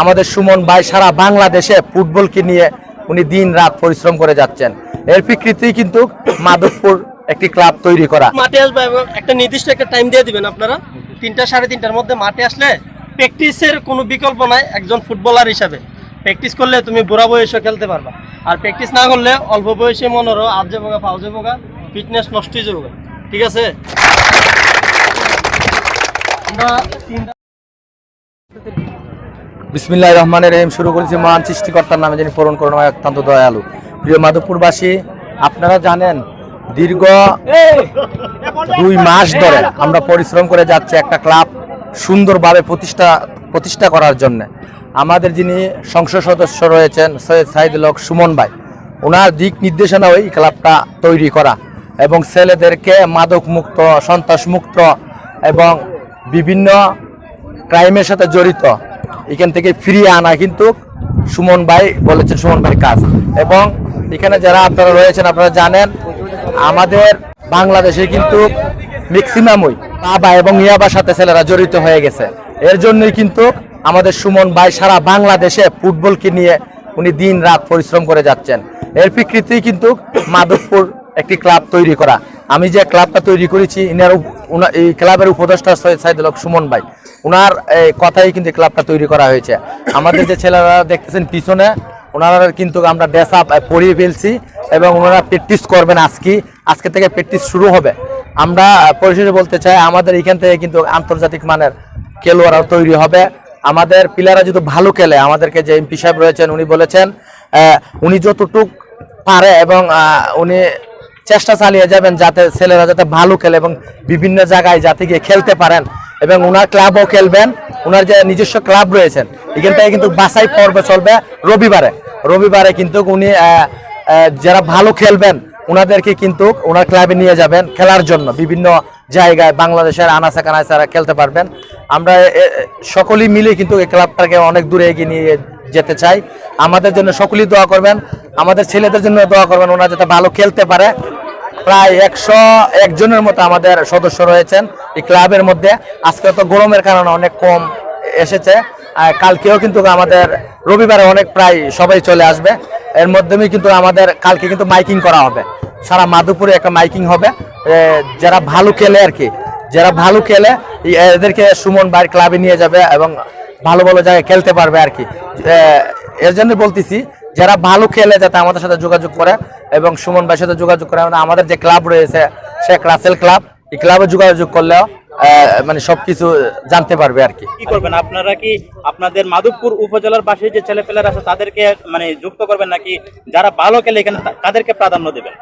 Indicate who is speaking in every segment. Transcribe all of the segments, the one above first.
Speaker 1: আমাদের সুমন ভাই সারা বাংলাদেশে ফুটবলকে নিয়ে উনি দিন রাত পরিশ্রম করে যাচ্ছেন। এর বিকৃতি কিন্তু মাধবপুর একটি ক্লাব তৈরি করা।
Speaker 2: মাঠে আসবে একটা নির্দিষ্ট একটা টাইম দিয়ে দিবেন আপনারা। তিনটা সাড়ে তিনটার মধ্যে মাঠে আসলে প্র্যাকটিসের কোনো বিকল্প নাই একজন ফুটবলার হিসাবে। প্র্যাকটিস করলে তুমি বুড়া বয়সে খেলতে পারবা। আর প্র্যাকটিস না করলে অল্প বয়সে মনে হলো আজ যাব ফাউ যাব ফিটনেস নষ্ট হয়ে যাব। ঠিক আছে? আমরা তিনটা
Speaker 1: বিসমিল্লাহ রহমানের রহিম, শুরু করেছি মহান সৃষ্টিকর্তার নামে যিনি পূরণ করুন অত্যন্ত দয়ালু। প্রিয় মাধবপুরবাসী, আপনারা জানেন, দীর্ঘ দুই মাস ধরে আমরা পরিশ্রম করে যাচ্ছি একটা ক্লাব সুন্দরভাবে প্রতিষ্ঠা প্রতিষ্ঠা করার জন্য। আমাদের যিনি সংসদ সদস্য রয়েছেন, সৈয়দ সাইদুল সুমন ভাই, ওনার দিক নির্দেশনা ওই ক্লাবটা তৈরি করা এবং ছেলেদেরকে মাদক মুক্ত, সন্ত্রাস মুক্ত এবং বিভিন্ন ক্রাইমের সাথে জড়িত এখান থেকে ফিরিয়ে আনা কিন্তু সুমন ভাই বলেছেন, সুমন ভাই কাজ। এবং এখানে যারা আপনারা রয়েছেন, আপনারা জানেন, আমাদের বাংলাদেশে কিন্তু ম্যাক্সিমামই বাবা এবং ইয়াবার সাথে ছেলেরা জড়িত হয়ে গেছে। এর জন্যই কিন্তু আমাদের সুমন ভাই সারা বাংলাদেশে ফুটবলকে নিয়ে উনি দিন রাত পরিশ্রম করে যাচ্ছেন। এর বিকৃতি কিন্তু মাধবপুর একটি ক্লাব তৈরি করা। আমি যে ক্লাবটা তৈরি করেছি, ইনার এই ক্লাবের উপদেষ্টা সাইদুল হক সুমন ভাই ওনার এই, কথাই কিন্তু ক্লাবটা তৈরি করা হয়েছে। আমাদের যে ছেলেরা দেখতেছেন পিছনে ওনারা কিন্তু আমরা ড্রেস আপ পরিয়ে ফেলছি এবং ওনারা প্র্যাকটিস করবেন আজকে আজকে থেকে প্র্যাকটিস শুরু হবে। আমরা পরিশেষে বলতে চাই আমাদের এখান থেকে কিন্তু আন্তর্জাতিক মানের খেলোয়াড়াও তৈরি হবে। আমাদের প্লেয়াররা যদি ভালো খেলে আমাদেরকে যে এমপি সাহেব রয়েছেন উনি বলেছেন উনি যতটুক পারে এবং উনি চেষ্টা চালিয়ে যাবেন যাতে ছেলেরা যাতে ভালো খেলে এবং বিভিন্ন জায়গায় যাতে গিয়ে খেলতে পারেন এবং ওনার ক্লাবও খেলবেন ওনার যে নিজস্ব ক্লাব রয়েছেন এখান থেকে কিন্তু বাছাই পর্ব চলবে রবিবারে। রবিবারে কিন্তু উনি যারা ভালো খেলবেন ওনাদেরকে কিন্তু ওনার ক্লাবে নিয়ে যাবেন খেলার জন্য। বিভিন্ন জায়গায় বাংলাদেশের আনাচা কানাচারা খেলতে পারবেন। আমরা সকলেই মিলে কিন্তু এই ক্লাবটাকে অনেক দূরে এগিয়ে নিয়ে যেতে চাই। আমাদের জন্য সকলেই দোয়া করবেন, আমাদের ছেলেদের জন্য দোয়া করবেন, ওনারা যাতে ভালো খেলতে পারে। প্রায় একশো একজনের মতো আমাদের সদস্য রয়েছেন এই ক্লাবের মধ্যে। আজকে তো গরমের কারণে অনেক কম এসেছে। আর কালকেও কিন্তু আমাদের রবিবারে অনেক প্রায় সবাই চলে আসবে। এর মাধ্যমে কিন্তু আমাদের কালকে কিন্তু মাইকিং করা হবে। সারা মাধুপুরে একটা মাইকিং হবে। যারা ভালো খেলে আর কি, যারা ভালো খেলে এদেরকে সুমন ভাইয়ের ক্লাবে নিয়ে যাবে এবং ভালো ভালো জায়গায় খেলতে পারবে আর কি। এর জন্য বলতেছি, যারা ভালো খেলে যাতে আমাদের সাথে যোগাযোগ করে এবং সুমন ভাইয়ের সাথে যোগাযোগ করে মানে আমাদের যে ক্লাব রয়েছে শেখ রাসেল ক্লাব এই ক্লাবে যোগাযোগ করলেও মানে সবকিছু জানতে পারবে আর কি।
Speaker 3: কি করবেন? আপনারা কি আপনাদের মাধবপুর উপজেলার পাশে যে ছেলেপেলেরা আছে তাদেরকে মানে যুক্ত করবেন নাকি যারা ভালো খেলে এখানে তাদেরকে প্রাধান্য দেবেন?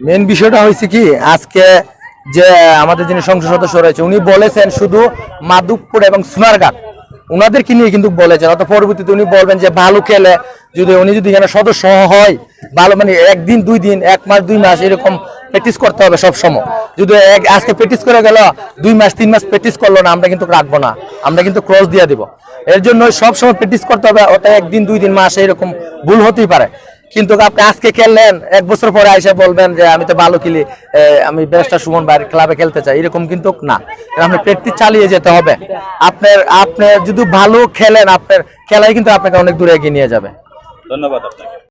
Speaker 1: মেন বিষয়টা হয়েছে কি আজকে যে আমাদের যিনি সংসদ সদস্য রয়েছে উনি বলেছেন শুধু মাধবপুর এবং সোনারঘাট ওনাদেরকে নিয়ে কিন্তু বলেছেন, অর্থাৎ পরবর্তীতে উনি বলবেন যে ভালো খেলে যদি উনি যদি এখানে সদস্য হয়, ভালো মানে একদিন, দুই দিন, এক মাস, দুই মাস এরকম প্র্যাকটিস করতে হবে সব সময়। যদি আজকে প্র্যাকটিস করে গেল, দুই মাস, তিন মাস প্র্যাকটিস করল না, আমরা কিন্তু রাখব না, আমরা কিন্তু ক্রস দিয়ে দিব। এর জন্য সব সময় প্র্যাকটিস করতে হবে, ওটা একদিন, দুই দিন, মাস এরকম ভুল হতেই পারে। কিন্তু আপনি আজকে খেললেন, এক বছর পরে এসে বলবেন যে আমি তো ভালো খেলি আমি বেস্টার সুমন বাইরের ক্লাবে খেলতে চাই। এরকম কিন্তু না। আপনি প্র্যাকটিস চালিয়ে যেতে হবে। আপনার, আপনি যদি ভালো খেলেন, আপনার খেলাই কিন্তু আপনাকে অনেক দূরে এগিয়ে নিয়ে যাবে।
Speaker 3: ধন্যবাদ আপনাকে।